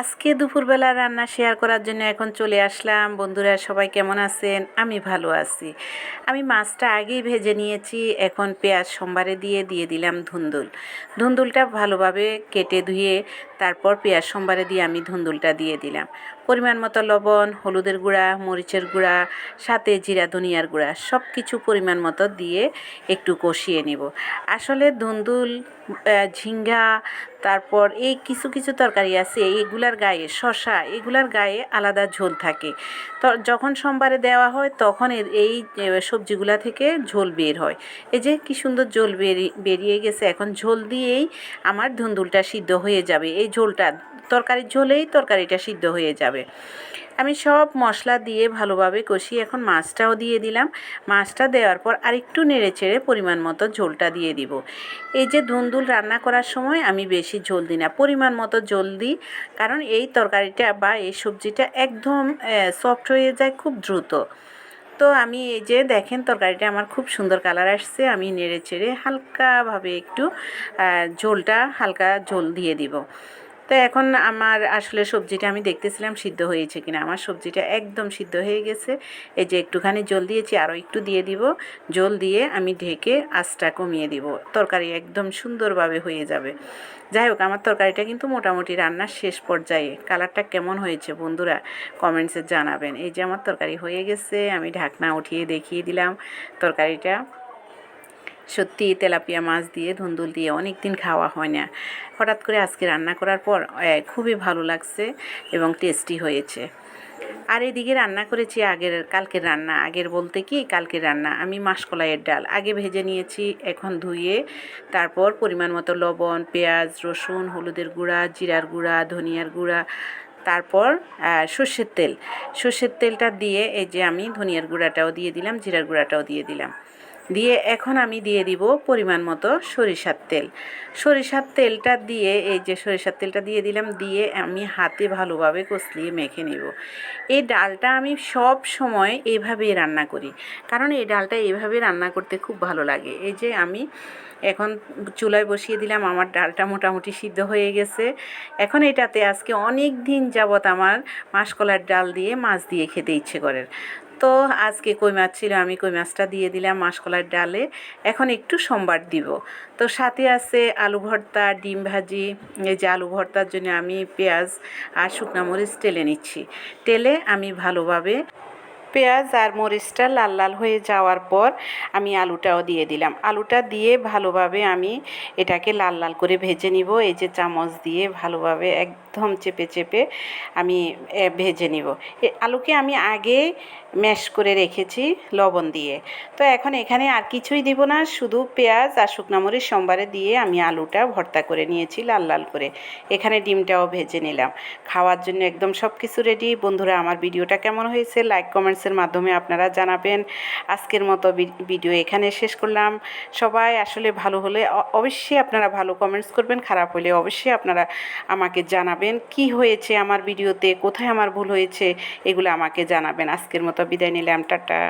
আজকে দুপুরবেলা রান্না শেয়ার করার জন্য এখন চলে আসলাম। বন্ধুরা, সবাই কেমন আছেন? আমি ভালো আছি। আমি মাছটা আগেই ভেজে নিয়েছি, এখন পেঁয়াজ সোমবারে দিয়ে দিয়ে দিলাম ধুন্দুল। ধুন্দুলটা ভালোভাবে কেটে ধুয়ে তারপর পেঁয়াজ সোমবারে দিয়ে আমি ধুন্দুলটা দিয়ে দিলাম। পরিমাণ মতো লবণ, হলুদের গুঁড়া, মরিচের গুঁড়া, সাথে জিরা, ধনিয়ার গুঁড়া সব কিছু পরিমাণ মতো দিয়ে একটু কষিয়ে নেব। আসলে ধুন্দুল ঝিঙ্গা, তারপর এই কিছু কিছু তরকারি আছে, এগুলার গায়ে শশা এগুলার গায়ে আলাদা ঝোল থাকে। তো যখন সোমবারে দেওয়া হয়, তখন এই সবজিগুলা থেকে ঝোল বের হয়। এই যে কি সুন্দর ঝোল বেরিয়ে গেছে। এখন ঝোল দিয়েই আমার ধুন্দুলটা সিদ্ধ হয়ে যাবে। এই ঝোলটা তরকারির ঝোলেই তরকারিটা সিদ্ধ হয়ে যাবে। আমি সব মশলা দিয়ে ভালোভাবে কষিয়ে এখন মাছটাও দিয়ে দিলাম। মাছটা দেওয়ার পর আরেকটু নেড়ে চেড়ে পরিমাণ মতো ঝোলটা দিয়ে দিব। এই যে ধুন্দুল রান্না করার সময় আমি বেশি ঝোল দিই না, পরিমাণ মতো ঝোল দিই। কারণ এই তরকারিটা বা এই সবজিটা একদম সফট হয়ে যায় খুব দ্রুত। তো আমি এই যে দেখেন তরকারিটা আমার খুব সুন্দর কালার আসছে, আমি নেড়ে চেড়ে হালকাভাবে একটু ঝোলটা হালকা ঝোল দিয়ে দিব। তো এখন আমার আসলে সবজিটা আমি দেখতেছিলাম সিদ্ধ হয়েছে কিনা। আমার সবজিটা একদম সিদ্ধ হয়ে গেছে। এই যে একটুখানি জল দিয়েছি আরও একটু দিয়ে দিব। জল দিয়ে আমি ঢেকে আঁচটা কমিয়ে দিব। তরকারি একদম সুন্দরভাবে হয়ে যাবে। যাই হোক, আমার তরকারিটা কিন্তু মোটামুটি রান্নার শেষ পর্যায়ে। কালারটা কেমন হয়েছে বন্ধুরা কমেন্টসে জানাবেন। এই যে আমার তরকারি হয়ে গেছে, আমি ঢাকনা উঠিয়ে দেখিয়ে দিলাম তরকারিটা। সত্যি তেলাপিয়া মাছ দিয়ে, ধুন্দুল দিয়ে অনেক দিন খাওয়া হয় না। হঠাৎ করে আজকে রান্না করার পর খুবই ভালো লাগছে এবং টেস্টি হয়েছে। আর এদিকে রান্না করেছি আগের, কালকের রান্না। আগের বলতে কি, কালকের রান্না। আমি মাসকলাইয়ের ডাল। আগে ভেজে নিয়েছি, এখন ধুয়ে, তারপর পরিমাণ মতো লবণ, পেঁয়াজ, রসুন, হলুদের গুঁড়া, জিরার গুঁড়া, ধনিয়ার গুঁড়া, তারপর সর্ষের তেল। সর্ষের তেলটা দিয়ে এই যে আমি ধনিয়ার গুঁড়াটাও দিয়ে দিলাম, জিরার গুঁড়াটাও দিয়ে দিলাম। দিয়ে এখন আমি দিয়ে দিব পরিমাণ মতো সরিষার তেল। সরিষার তেলটা দিয়ে, এই যে সরিষার তেলটা দিয়ে দিলাম, দিয়ে আমি হাতে ভালোভাবে কষলিয়ে মেখে নেব। এই ডালটা আমি সব সময় এভাবেই রান্না করি, কারণ এই ডালটা এভাবে রান্না করতে খুব ভালো লাগে। এই যে আমি এখন চুলায় বসিয়ে দিলাম, আমার ডালটা মোটামুটি সিদ্ধ হয়ে গেছে। এখন এটাতে আজকে অনেক দিন যাবত আমার মাসকলার ডাল দিয়ে মাছ দিয়ে খেতে ইচ্ছে করে। তো আজকে কই মাছ ছিল? আমি কই মাছটা দিয়ে দিলাম মাসকলার ডালে। এখন একটু সোমবার দিব। তো সাথে আছে আলু ভর্তা, ডিম ভাজি। এই যে আলু ভর্তার জন্য আমি পেঁয়াজ আর শুকনো মরিচ টেলে নিচ্ছি। টেলে আমি ভালোভাবে পেঁয়াজ আর মরিচটা লাল লাল হয়ে যাওয়ার পর আমি আলুটাও দিয়ে দিলাম। আলুটা দিয়ে ভালোভাবে আমি এটাকে লাল লাল করে ভেজে নিব। এই যে চামচ দিয়ে ভালোভাবে একদম চেপে চেপে আমি ভেজে নিব। আলুকে আমি আগে ম্যাশ করে রেখেছি লবণ দিয়ে। তো এখন এখানে আর কিছুই দিব না, শুধু পেঁয়াজ আর শুকনো মরিচ সোমবারে দিয়ে আমি আলুটা ভর্তা করে নিয়েছি লাল লাল করে। এখানে ডিমটাও ভেজে নিলাম। খাওয়ার জন্য একদম সব কিছু রেডি। বন্ধুরা, আমার ভিডিওটা কেমন হয়েছে? লাইক কমেন্টসের মাধ্যমে আপনারা জানাবেন। আজকের মতো ভিডিও এখানে শেষ করলাম। সবাই আসলে ভালো হলে অবশ্যই আপনারা ভালো কমেন্টস করবেন, খারাপ হলে অবশ্যই আপনারা আমাকে জানাবেন। কি হয়েছে আমার ভিডিওতে? কোথায় আমার ভুল হয়েছে? এগুলো আমাকে জানাবেন। আজকের মতো বিদায় নিলাম। টাটা।